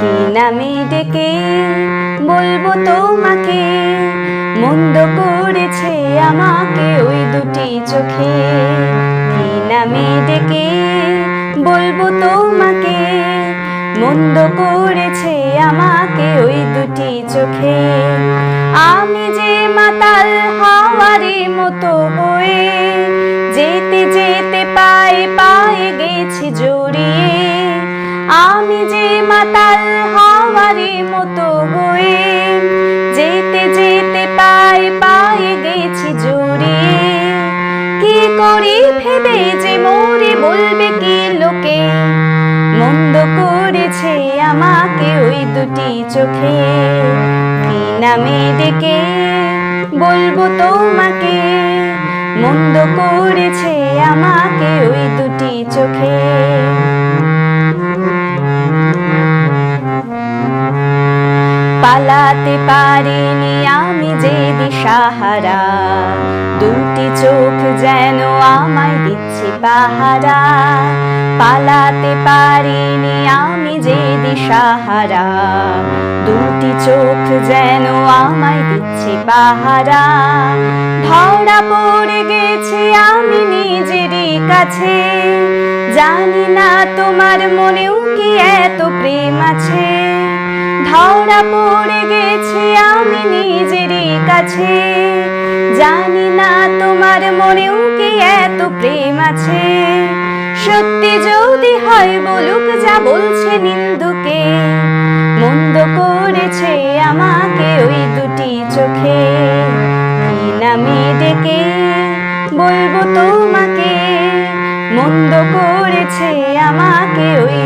কি নামে ডেকে বলব তোমাকে? মন্দ করেছে আমাকে ওই দুটি চোখে। কি নামে ডেকে বলব তোমাকে? মন্দ করেছে আমাকে ওই দুটি চোখে। আমি যে মাতাল হাওয়ারে মতো হয়ে, যেতে যেতে পায়ে পায়ে গেছি জড়িয়ে। যে মাতাল হাওয়ারে মতো হয়ে যেতে যেতে পায়ে পায়ে গেছি জড়িয়ে কি করি ভেবে যে মোরে বলবে কি লোকে? মন্দ করেছে আমাকে ওই দুটি চোখে। কি নামে ডেকে বলব তোমাকে? মন্দ করেছে আমাকে ওই দুটি চোখে। পালাতে পারিনি আমি যে দিশাহারা। দুটি চোখ যেন আমায় দিচ্ছে পাহারা। পালাতে পারিনি আমি যে দিশাহারা। দুটি চোখ যেন আমায় দিচ্ছে পাহারা। ধরা পড়ে গেছে আমি নিজেরই কাছে। জানি না তোমার মনেও কি এত প্রেম আছে। ধরা পড়ে গেছি আমি নিজেরই কাছে। জানি না তোমার মনেও কি এত প্রেম আছে। সত্যি যদি হয় বলুক যা বলছে নিন্দুকে, মন্দ করেছে আমাকে ওই দুটি চোখে। নামে ডেকে বলব তোমাকে, মন্দ করেছে আমাকে ওই